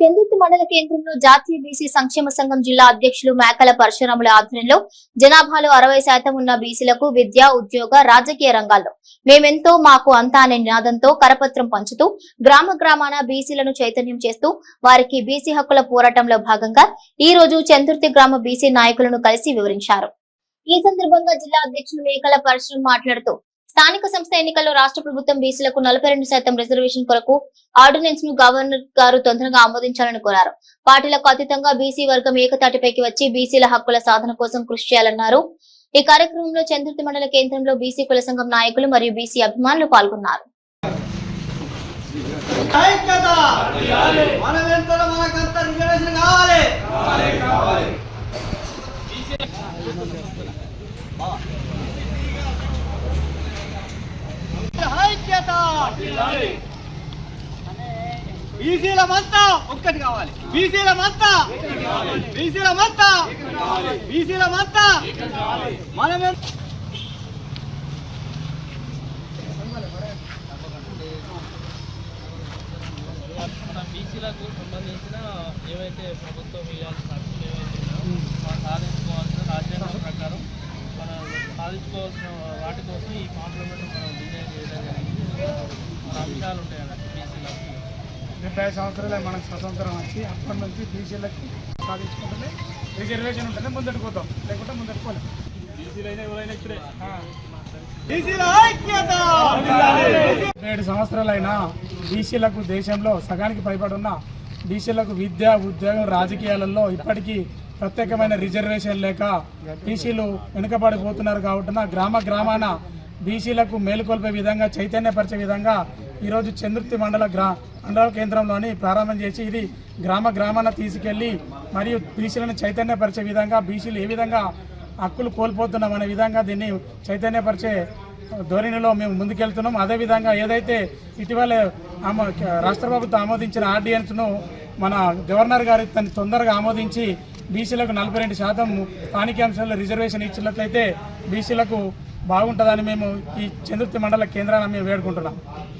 చందుర్తి మండల కేంద్రంలో జాతీయ బీసీ సంక్షేమ సంఘం జిల్లా అధ్యక్షులు మేకల పరశురాముల ఆధ్వర్యంలో జనాభాలో అరవై శాతం ఉన్న బీసీలకు విద్య ఉద్యోగ రాజకీయ రంగాల్లో మేమెంతో మాకు అంతా అనే నినాదంతో కరపత్రం పంచుతూ గ్రామ గ్రామాన బీసీలను చైతన్యం చేస్తూ వారికి బీసీ హక్కుల పోరాటంలో భాగంగా ఈ రోజు చందుర్తి గ్రామ బీసీ నాయకులను కలిసి వివరించారు. ఈ సందర్భంగా జిల్లా అధ్యక్షులు మేకల పరశురం మాట్లాడుతూ స్థానిక సంస్థ ఎన్నికల్లో రాష్ట్ర ప్రభుత్వం బీసీలకు నలభై రెండు శాతం రిజర్వేషన్ కొరకు ఆర్డినెన్స్ను గవర్నర్ గారు తొందరగా ఆమోదించాలని కోరారు. పార్టీలకు అతీతంగా బీసీ వర్గం ఏకతాటిపైకి వచ్చి బీసీల హక్కుల సాధన కోసం కృషి చేయాలన్నారు. ఈ కార్యక్రమంలో చంద్రుతి మండల కేంద్రంలో బీసీ కుల సంఘం నాయకులు మరియు బీసీ అభిమానులు పాల్గొన్నారు. ఐక్యత! బీసీల మంతా ఒక్కటి కావాలి. బీసీల మంతా బీసీల మంతా బీసీల మంతా మనమే బీసీలకు సంబంధించిన ఏవైతే ప్రభుత్వం ఇవ్వాల్సిన హక్కులు ఏవైతే వాటి కోసం ఈ పార్లమెంట్ మనం డిజైన్ చేయడం జరిగింది. అంశాలు ఉంటాయి అన్నట్టు బీసీలకు డెబ్బై సంవత్సరాలే మనకు స్వతంత్రం వచ్చి అప్పటి నుంచి బీసీలకి సాధించుకుంటే రిజర్వేషన్ ఉంటేనే ముందరికి పోతాం. లేకుంటే ముందరికి పోలేం. ఏడు సంవత్సరాలైనా బీసీలకు దేశంలో సగానికి పైబడి ఉన్న బీసీలకు విద్య ఉద్యోగం రాజకీయాలలో ఇప్పటికీ ప్రత్యేకమైన రిజర్వేషన్ లేక బీసీలు వెనుకబడిపోతున్నారు కాబట్టి గ్రామ గ్రామాన బీసీలకు మేలుకొల్పే విధంగా చైతన్యపరిచే విధంగా ఈరోజు చంద్రుతి మండల గ్రా మండల కేంద్రంలోని ప్రారంభం చేసి ఇది గ్రామ గ్రామాన తీసుకెళ్ళి మరియు బీసీలను చైతన్యపరిచే విధంగా బీసీలు ఏ విధంగా హక్కులు కోల్పోతున్నాం అనే విధంగా దీన్ని చైతన్యపరిచే ధోరణిలో మేము ముందుకెళ్తున్నాం. అదేవిధంగా ఏదైతే ఇటీవల ఆమో రాష్ట్ర ప్రభుత్వం ఆమోదించిన ఆర్డియన్స్ను మన గవర్నర్ గారు తను తొందరగా ఆమోదించి బీసీలకు నలభై రెండు శాతం స్థానిక రిజర్వేషన్ ఇచ్చినట్లయితే బీసీలకు బాగుంటుందని మేము ఈ చంద్రుతి మండల కేంద్రాన్ని మేము వేడుకుంటున్నాం.